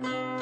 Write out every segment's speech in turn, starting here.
Ой,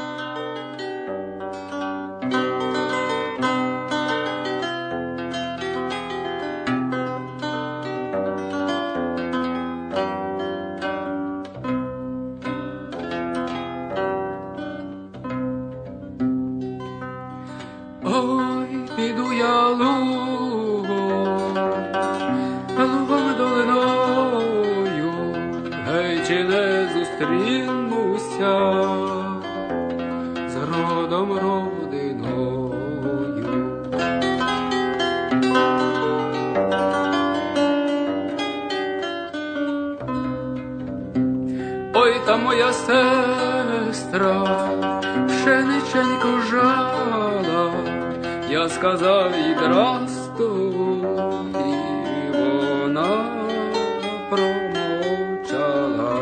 сказав їй здрасту, і вона промовчала.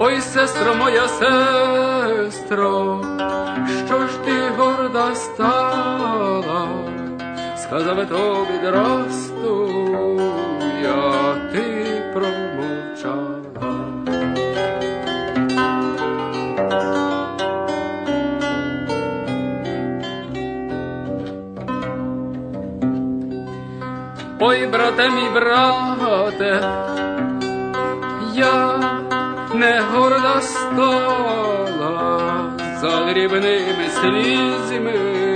Ой, сестро моя сестро, що ж ти горда стала, сказав тобі здрасту, Ой, брате мій брате, я не горда стола за дрібними слізьми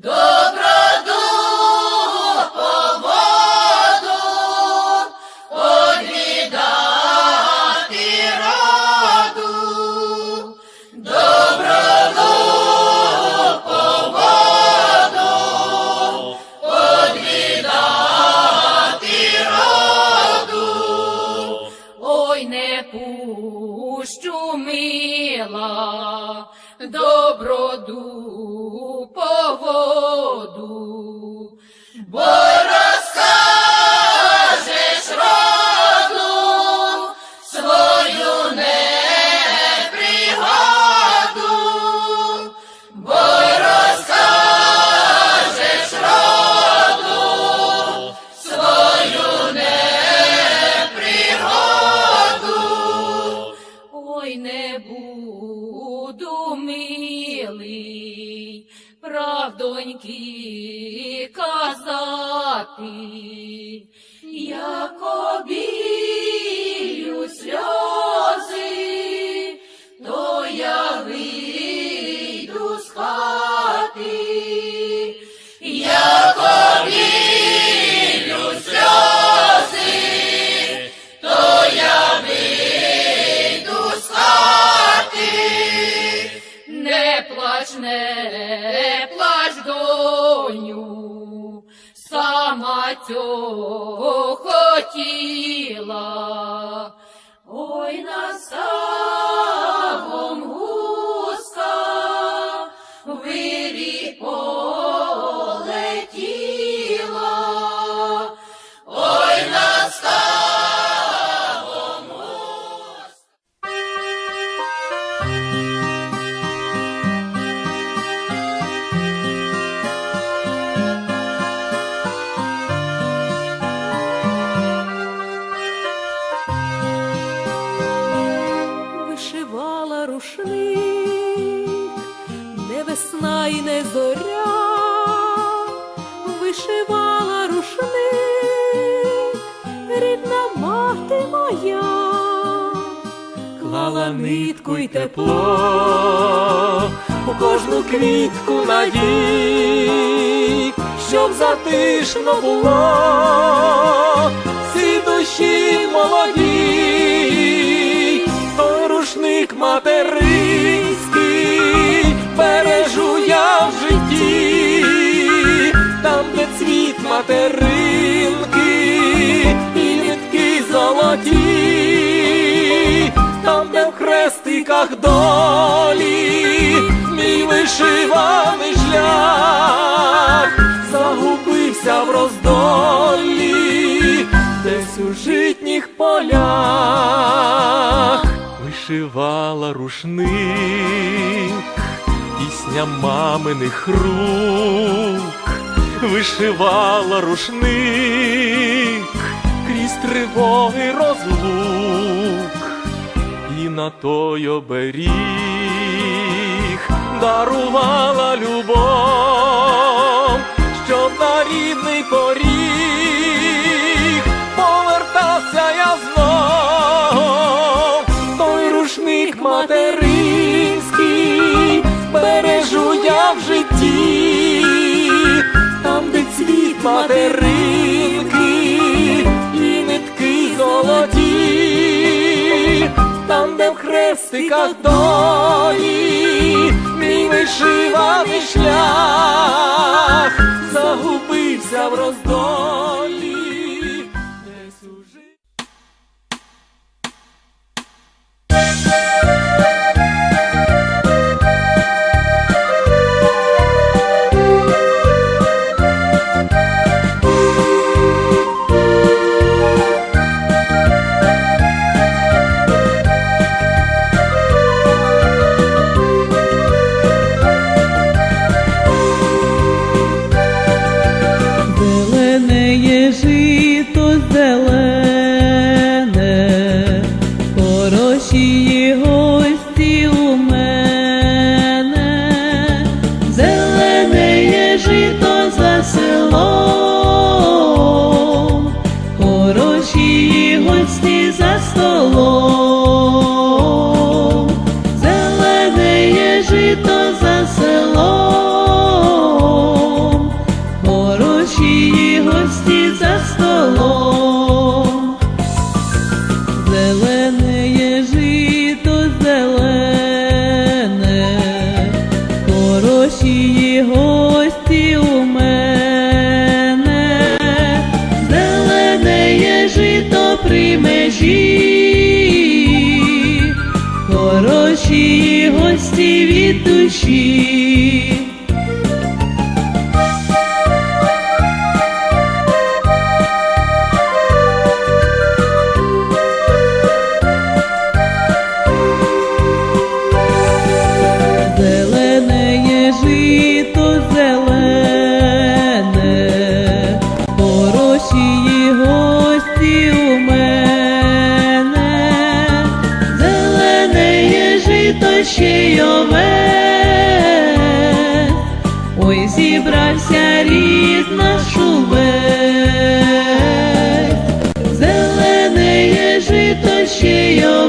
Go! Boy! Казати, як обілю сльози, то я вийду з хати, як сльози, то я вийду з не плач, доню, сама цього хотіла. Ой, наставом гуска, вирі й тепло у кожну квітку надій, щоб затишно було. Всі душі молоді, той рушник материнський бережу я в житті, там, де цвіт материнки і нитки золоті, в хрестиках долі, мій вишиваний шлях загубився в роздолі, десь у житніх полях вишивала рушник, пісня маминих рук, вишивала рушник крізь тривоги розлук на той оберіг дарувала любов, щоб на рідний поріг. Повертався я знов, той рушник материнський бережу я в житті, там, де цвіт материнки і нитки золоті, де в хрестиках долі, мій вишиваний шлях загубився в роздолі.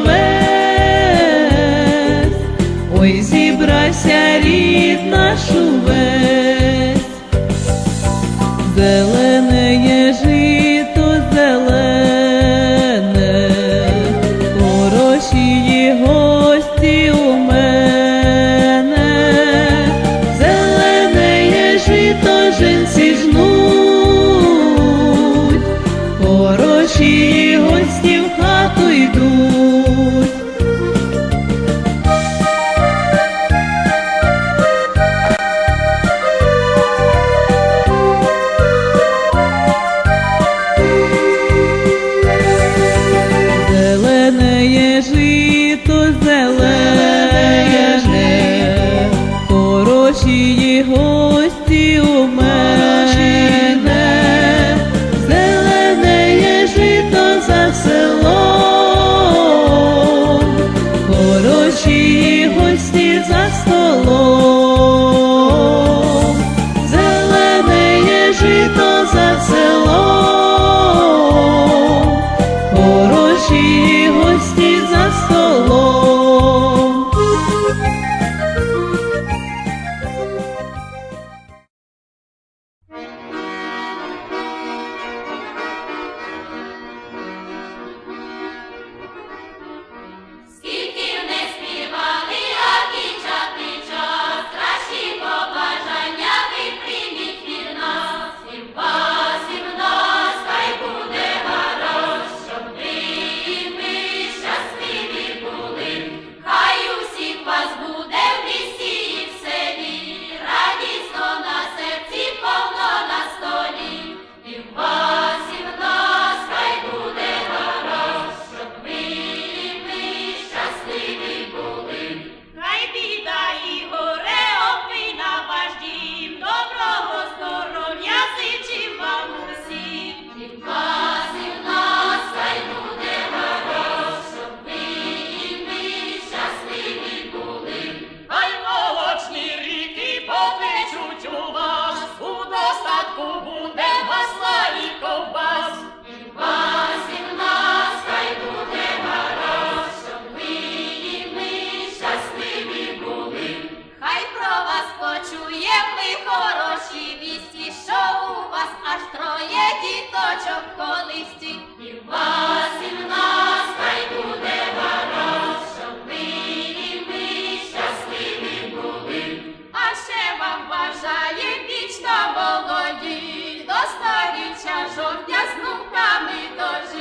Ще за столом. вас почуєм ми хороші вісті, що у вас аж троє діточок колисті. І вас, і в нас хай буде гаразд, щоб ви і ми щасливі були. А ще вам бажає вічно молоді, до сторіччя жовтня з внуками дожити.